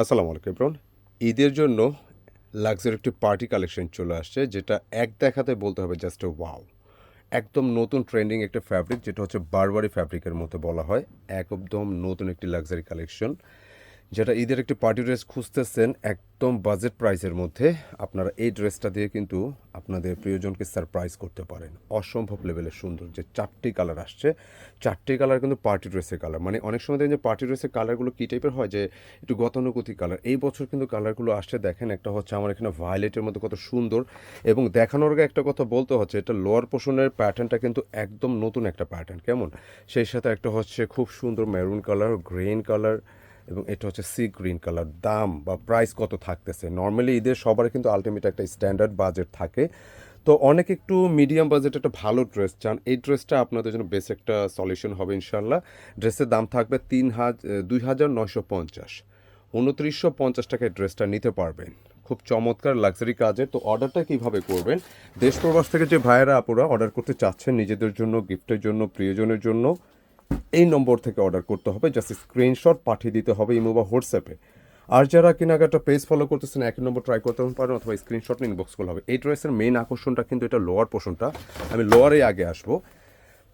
আসসালামু আলাইকুম ইব্রন ঈদের জন্য লাক্সারি একটি পার্টি কালেকশন চলে আসছে, যেটা এক দেখাতে বলতে হবে জাস্ট ওয়াও একদম নতুন ট্রেন্ডিং একটা ফ্যাব্রিক যেটা হচ্ছে বারবারি ফ্যাব্রিকের মতো বলা হয়। একদম নতুন একটি লাক্সারি কালেকশন যেটা ঈদের একটি পার্টি ড্রেস খুঁজতেছেন একদম বাজেট প্রাইসের মধ্যে, আপনারা এই ড্রেসটা দিয়ে কিন্তু আপনাদের প্রিয়জনকে সারপ্রাইজ করতে পারেন। অসম্ভব লেভেলের সুন্দর যে চারটি কালার আসছে, চারটি কালার কিন্তু পার্টি ড্রেসের কালার। মানে অনেক সময় দেখেন যে পার্টি ড্রেসের কালারগুলো কী টাইপের হয় যে একটু গতানুগতিক কালার। এই বছর কিন্তু কালারগুলো আসছে, দেখেন একটা হচ্ছে আমার এখানে ভায়োলেটের মধ্যে কত সুন্দর। এবং দেখানোর আগে একটা কথা বলতে হচ্ছে, এটা লোয়ার পোর্শনের প্যাটার্নটা কিন্তু একদম নতুন একটা প্যাটার্ন কেমন? সেই সাথে একটা হচ্ছে খুব সুন্দর মেরুন কালার গ্রিন কালার এবং এটা হচ্ছে সি গ্রিন কালার। দাম বা প্রাইস কত থাকতেছে? নর্মালি ঈদের সবার কিন্তু আলটিমেট একটা স্ট্যান্ডার্ড বাজেট থাকে। তো অনেক একটু মিডিয়াম বাজেট একটা ভালো ড্রেস চান। এই ড্রেসটা আপনাদের জন্য বেশ একটা সলিউশন হবে ইনশাল্লাহ ড্রেসের দাম থাকবে তিন হাজার দুই হাজার নয়শো পঞ্চাশ। উনত্রিশশো পঞ্চাশ টাকায় ড্রেসটা নিতে পারবেন। খুব চমৎকার লাক্সারি কাজের। তো অর্ডারটা কীভাবে করবেন? দেশ প্রবাস থেকে যে ভাইয়েরা আপুরা অর্ডার করতে চাচ্ছেন নিজেদের জন্য গিফটের জন্য, প্রিয়জনের জন্য এই নম্বর থেকে অর্ডার করতে হবে। জাস্ট স্ক্রিনশট পাঠিয়ে দিতে হবে ইমো বা হোয়াটসঅ্যাপে আর যারা কেনাকাটা পেজ ফলো করতেছেন একই নম্বর ট্রাই করতে পারেন অথবা স্ক্রিনশট ইনবক্স করলে হবে। এই ড্রেসের মেইন আকর্ষণটা কিন্তু এটা লোয়ার পোর্শনটা আমি লোয়ারে আগে আসব।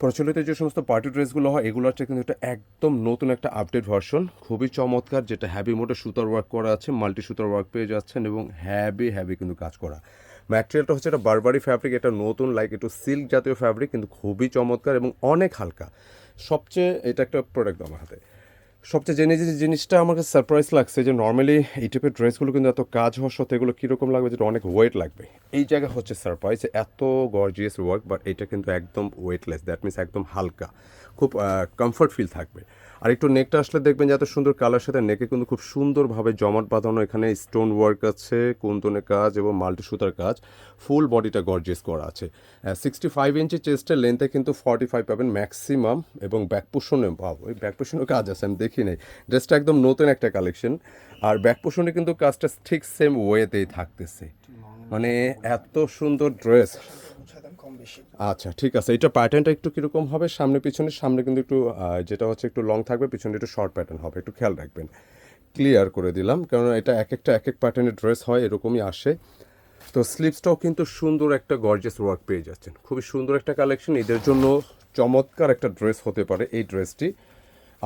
প্রচলিত যে সমস্ত পার্টি ড্রেসগুলো হয় এগুলো হচ্ছে কিন্তু এটা একদম নতুন একটা আপডেট ভার্সন খুবই চমৎকার, যেটা হ্যাভি মোডে সুতার ওয়ার্ক করা আছে মাল্টি সুতার ওয়ার্ক পেয়ে যাচ্ছেন এবং হ্যাভি হ্যাভি কিন্তু কাজ করা। ম্যাটেরিয়ালটা হচ্ছে এটা বারবারি ফ্যাব্রিক এটা নতুন লাইক একটু সিল্ক জাতীয় ফ্যাব্রিক কিন্তু খুবই চমৎকার এবং অনেক হালকা। সবচেয়ে এটা একটা প্রোডাক্ট আমার হাতে। সবচেয়ে জেনে যে জিনিসটা আমার কাছে সারপ্রাইজ লাগছে যে নর্মালি এই টাইপের ড্রেসগুলো কিন্তু এত কাজ হওয়ার সত্ত্বেও এগুলো কীরকম লাগবে, যেটা অনেক ওয়েট লাগবে। এই জায়গা হচ্ছে সারপ্রাইজ এত গর্জিয়াস ওয়ার্ক বাট এটা কিন্তু একদম ওয়েটলেস দ্যাট মিনস একদম হালকা। খুব কমফর্ট ফিল থাকবে। আর একটু নেকটা আসলে দেখবেন যে এত সুন্দর কালার সাথে নেকে কিন্তু খুব সুন্দরভাবে জমাট বাঁধানো, এখানে স্টোন ওয়ার্ক আছে কুন্তনের কাজ এবং মাল্টি সুতার কাজ ফুল বডিটা গর্জেস করা আছে। সিক্সটি ফাইভ ইঞ্চি চেস্টের লেন্থে কিন্তু ফর্টি ফাইভ পাবেন ম্যাক্সিমাম এবং ব্যাক পোষণে পাবো ওই ব্যাক কাজ আছে, আমি দেখি নেই। ড্রেসটা একদম নতুন একটা কালেকশন আর ব্যাক পোষণে কিন্তু কাজটা ঠিক সেম ওয়েতেই থাকতেছে। মানে এত সুন্দর ড্রেস আচ্ছা ঠিক আছে। এটা প্যাটার্নটা একটু কীরকম হবে? সামনে, পিছনে, সামনে কিন্তু একটু যেটা হচ্ছে একটু লং থাকবে, পিছনে একটু শর্ট প্যাটার্ন হবে। একটু খেয়াল রাখবেন। ক্লিয়ার করে দিলাম, কারণ এটা এক একটা, এক এক প্যাটার্নের ড্রেস হয়, এরকমই আসে। তো স্লিপসটাও কিন্তু সুন্দর একটা গর্জেস ওয়ার্ক পেয়ে যাচ্ছেন। খুবই সুন্দর একটা কালেকশন এদের জন্য চমৎকার একটা ড্রেস হতে পারে এই ড্রেসটি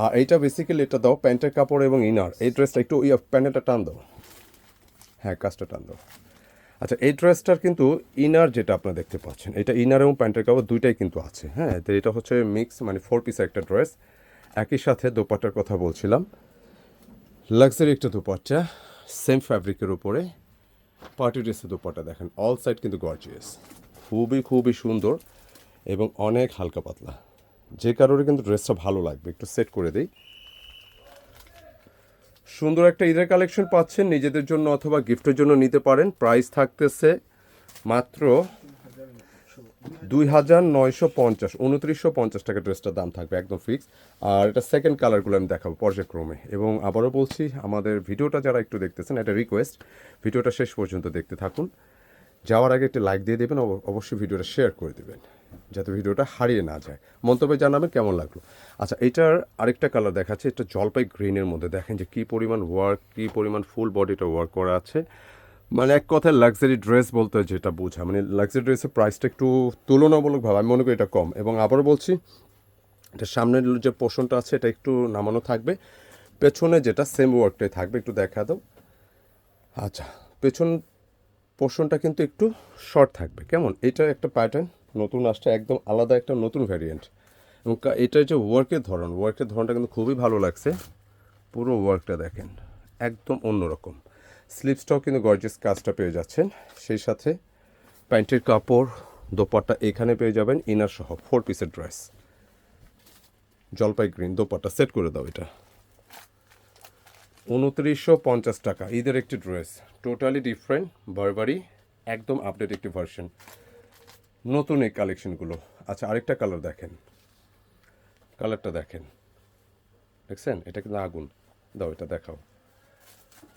আর এইটা বেসিক্যালি এটা দাও, প্যান্টের কাপড় এবং ইনার এই ড্রেসটা একটু ইয়ে প্যান্টটা টান দাও। হ্যাঁ কাজটা টান দাও। আচ্ছা এই ড্রেসটার কিন্তু ইনার যেটা আপনারা দেখতে পাচ্ছেন, এটা ইনার এবং প্যান্টের কাপড় দুইটাই কিন্তু আছে হ্যাঁ? তো এটা হচ্ছে মিক্স মানে ফোর পিসের একটা ড্রেস একই সাথে দোপাট্টার কথা বলছিলাম। লাক্সারি একটা দোপাট্টা সেম ফ্যাব্রিকের উপরে পার্টি ড্রেসের দোপাট্টা দেখেন অল সাইড কিন্তু গর্জিয়াস খুবই খুবই সুন্দর এবং অনেক হালকা পাতলা। যে কারণে কিন্তু ড্রেসটা ভালো লাগবে, একটু সেট করে দিই। সুন্দর একটা ঈদের কালেকশন পাচ্ছেন, নিজেদের জন্য অথবা গিফটের জন্য নিতে পারেন। প্রাইস থাকতেছে মাত্র দুই হাজার নয়শো পঞ্চাশ, উনত্রিশশো পঞ্চাশ টাকা ড্রেসটার দাম থাকবে, একদম ফিক্স আর এটা সেকেন্ড কালারগুলো আমি দেখাবো পর্যায়ক্রমে। এবং আবারও বলছি, আমাদের ভিডিওটা যারা একটু দেখতেছেন, এটা রিকোয়েস্ট ভিডিওটা শেষ পর্যন্ত দেখতে থাকুন। যাওয়ার আগে একটি লাইক দিয়ে দেবেন, অব- অবশ্যই ভিডিওটা শেয়ার করে দেবেন। যাতে ভিডিওটা হারিয়ে না যায়। মন্তব্যে জানাবেন কেমন লাগল? আচ্ছা এটার আরেকটা কালার দেখাচ্ছে, এটা জলপাই গ্রিনের মধ্যে। দেখেন যে কী পরিমাণ ওয়ার্ক কী পরিমাণ ফুল বডিটা ওয়ার্ক করা আছে। মানে এক কথায় লাক্সারি ড্রেস বলতে যেটা বোঝা মানে লাক্সারি ড্রেসের প্রাইসটা একটু তুলনামূলকভাবে, আমি মনে করি এটা কম। এবং আবারও বলছি, এটা সামনের যে পোর্শনটা আছে, এটা একটু নামানো থাকবে। পেছনে যেটা সেম ওয়ার্কটাই থাকবে, একটু দেখা দাও। আচ্ছা পেছন পোর্শনটা কিন্তু একটু শর্ট থাকবে। কেমন? এটা একটা প্যাটার্ন নতুন আসছে, একদম আলাদা একটা নতুন ভ্যারিয়েন্ট এবং এটার যে ওয়ার্কের ধরন ওয়ার্কের ধরনটা কিন্তু খুবই ভালো লাগছে। পুরো ওয়ার্কটা দেখেন, একদম অন্যরকম। স্লিপসটাও কিন্তু গর্জেস কাজটা পেয়ে যাচ্ছেন। সেই সাথে প্যান্টের কাপড়, দোপাট্টা এখানে পেয়ে যাবেন ইনার সহ ফোর পিসের ড্রেস জলপাই গ্রিন দোপাট্টা সেট করে দাও এটা। উনত্রিশশো পঞ্চাশ টাকা, ঈদের একটি ড্রেস টোটালি ডিফারেন্ট বারবারই একদম আপডেট একটি ভার্সন নতুন এই কালেকশনগুলো আচ্ছা আরেকটা কালার দেখেন। কালারটা দেখেন। দেখছেন? এটা কিন্তু আগুন। দাও, এটা দেখাও।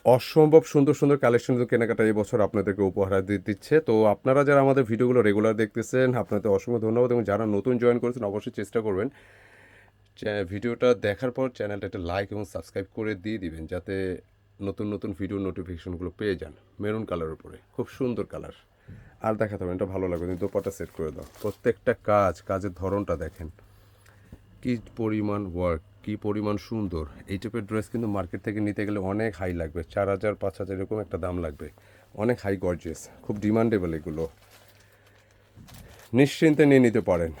অসম্ভব সুন্দর সুন্দর কালেকশন কেনাকাটা এই বছর আপনাদেরকে উপহার দিয়ে দিচ্ছে। তো আপনারা যারা আমাদের ভিডিওগুলো রেগুলার দেখতেছেন, আপনাদের অসংখ্য ধন্যবাদ এবং যারা নতুন জয়েন করেছেন, অবশ্যই চেষ্টা করবেন। ভিডিওটা দেখার পর চ্যানেলটা একটা লাইক এবং সাবস্ক্রাইব করে দিয়ে দিবেন, যাতে নতুন নতুন ভিডিও নোটিফিকেশনগুলো পেয়ে যান। মেরুন কালার উপরে। খুব সুন্দর কালার আর দেখাতে হবে এটা ভালো লাগবে, তুমি দোপাটা সেট করে দাও। প্রত্যেকটা কাজ, কাজের ধরনটা দেখেন। কি পরিমাণ ওয়ার্ক কি পরিমাণ সুন্দর। এই টাইপের ড্রেস কিন্তু মার্কেট থেকে নিতে গেলে অনেক হাই লাগবে, চার হাজার, পাঁচ হাজার, এরকম একটা দাম লাগবে। অনেক হাই গর্জিয়াস খুব ডিমান্ডেবল এগুলো। নিশ্চিন্তে নিয়ে নিতে পারেন।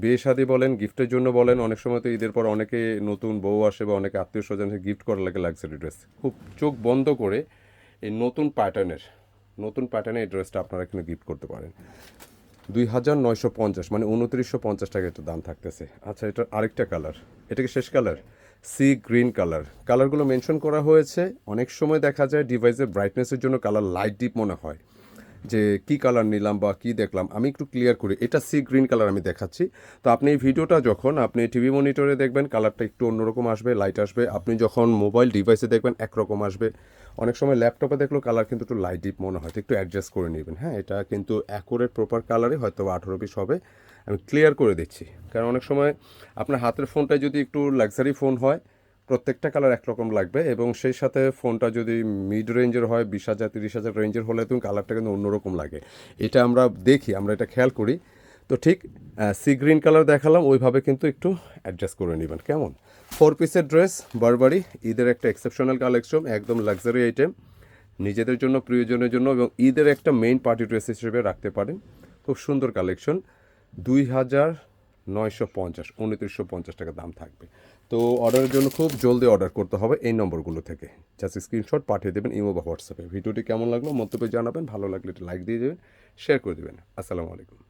বিয়ে শাদি বলেন গিফটের জন্য বলেন, অনেক সময় তো ঈদের পর অনেকে নতুন বউ আসে বা অনেকে আত্মীয় স্বজন গিফট করা লাগে লাক্সারি ড্রেস খুব চোখ বন্ধ করে এই নতুন প্যাটার্নের নতুন প্যাটার্নে এই ড্রেসটা আপনারা এখানে গিফট করতে পারেন। দুই হাজার নয়শো পঞ্চাশ মানে উনত্রিশশো পঞ্চাশ টাকা একটু দাম থাকতেছে। আচ্ছা এটা আরেকটা কালার এটাকে শেষ কালার সি গ্রিন কালার কালারগুলো মেনশন করা হয়েছে। অনেক সময় দেখা যায় ডিভাইসের ব্রাইটনেসের জন্য কালার লাইট ডিপ মনে হয়। যে কি কালার নিলাম বা কি দেখলাম, আমি একটু ক্লিয়ার করি। এটা সি গ্রিন কালার আমি দেখাচ্ছি। তো আপনি এই ভিডিওটা যখন আপনি টিভি মনিটরে দেখবেন কালারটা একটু অন্যরকম আসবে লাইট আসবে। আপনি যখন মোবাইল ডিভাইসে দেখবেন, একরকম আসবে। অনেক সময় ল্যাপটপে দেখলেও কালার কিন্তু একটু লাইট ডিপ মনে হয়, তো একটু অ্যাডজাস্ট করে নেবেন। হ্যাঁ এটা কিন্তু অ্যাকোরেট প্রপার কালারে হয়তো আঠেরো পিস হবে। আমি ক্লিয়ার করে দিচ্ছি। কারণ অনেক সময় আপনার হাতের ফোনটা যদি একটু লাক্সারি ফোন হয় প্রত্যেকটা কালার একরকম লাগবে এবং সেই সাথে ফোনটা যদি মিড রেঞ্জের হয়, বিশ হাজার, তিরিশ হাজার রেঞ্জের হলে তুমি কালারটা কিন্তু অন্যরকম লাগে। এটা আমরা দেখি, আমরা এটা খেয়াল করি। তো ঠিক সি গ্রিন কালার দেখালাম, ওইভাবে কিন্তু একটু অ্যাডজাস্ট করে নেবেন, কেমন? ফোর পিসের ড্রেস বারবারই ঈদের একটা এক্সেপশনাল কালেকশন একদম লাক্সারি আইটেম নিজেদের জন্য, প্রিয়জনের জন্য এবং ঈদের একটা মেইন পার্টি ড্রেস হিসেবে রাখতে পারেন। খুব সুন্দর কালেকশন দুই হাজার নয়শো পঞ্চাশ, উনত্রিশশো পঞ্চাশ টাকা দাম থাকবে। তো অর্ডারের জন্য খুব জলদি অর্ডার করতে হবে এই নম্বরগুলো থেকে। জাস্ট স্ক্রিনশট পাঠিয়ে দেবেন ইমো বা হোয়াটসঅ্যাপে। ভিডিওটি কেমন লাগল, মন্তব্যে জানাবেন, ভালো লাগলে একটা লাইক দিয়ে দেবেন, শেয়ার করে দেবেন। আসসালামু আলাইকুম।